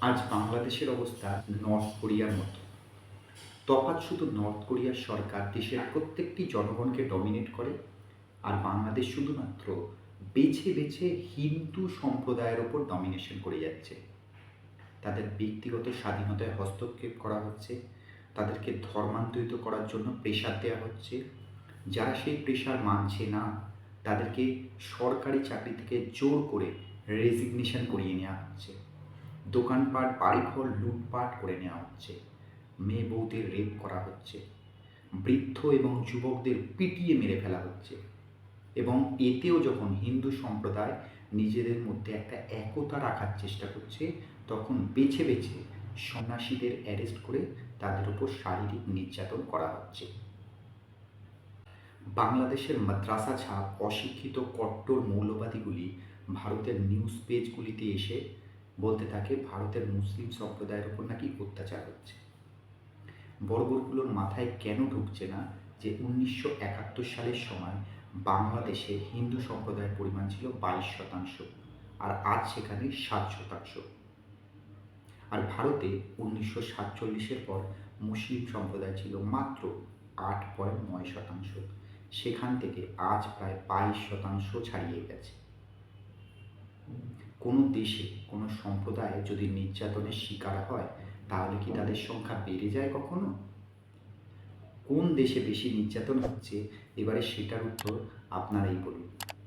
আজ বাংলাদেশের অবস্থা নর্থ কোরিয়ার মতো। তফাৎ শুধু নর্থ কোরিয়ার সরকার দেশের প্রত্যেকটি জনগণকে ডমিনেট করে, আর বাংলাদেশ শুধুমাত্র বেছে বেছে হিন্দু সম্প্রদায়ের ওপর ডমিনেশন করে যাচ্ছে। তাদের ব্যক্তিগত স্বাধীনতায় হস্তক্ষেপ করা হচ্ছে, তাদেরকে ধর্মান্তরিত করার জন্য প্রেশার দেওয়া হচ্ছে। যারা সেই প্রেশার মানছে না, তাদেরকে সরকারি চাকরি থেকে জোর করে রেজিগনেশন করিয়ে নেওয়া হচ্ছে। দোকানপাট, বাড়িঘর লুটপাট করে নেওয়া হচ্ছে। মেয়ে বউদের রেপ করা হচ্ছে। বৃদ্ধ এবং যুবকদের পিটিয়ে মেরে ফেলা হচ্ছে। এবং এতেও যখন হিন্দু সম্প্রদায় নিজেদের মধ্যে একটা একতা রাখার চেষ্টা করছে, তখন বেছে বেছে সন্ন্যাসীদের অ্যারেস্ট করে তাদের উপর শারীরিক নির্যাতন করা হচ্ছে। বাংলাদেশের মাদ্রাসা ছাপ অশিক্ষিত কট্টর মৌলবাদীগুলি ভারতের নিউজ পেজগুলিতে এসে বলতে থাকে, ভারতের মুসলিম সম্প্রদায়ের উপর নাকি অত্যাচার হচ্ছে। বড় বড়গুলোর মাথায় কেন ঢুকছে না যে উনিশশো একাত্তর সালের সময় বাংলাদেশে হিন্দু সম্প্রদায়ের পরিমাণ ছিল বাইশ শতাংশ, আর আজ সেখানে সাত শতাংশ। আর ভারতে উনিশশো সাতচল্লিশের পর মুসলিম সম্প্রদায় ছিল মাত্র আট পয়েন্ট নয় শতাংশ। সেখান থেকে আজ প্রায় বাইশ শতাংশ ছাড়িয়ে গেছে। কোনো দেশে, কোনো সম্প্রদায় যদি নির্যাতনের শিকার হয়, তাহলে কি তাদের সংখ্যা বেড়ে যায় কখনো? কোন দেশে বেশি নির্যাতন হচ্ছে? এবারে সেটার উত্তর আপনারাই বলুন।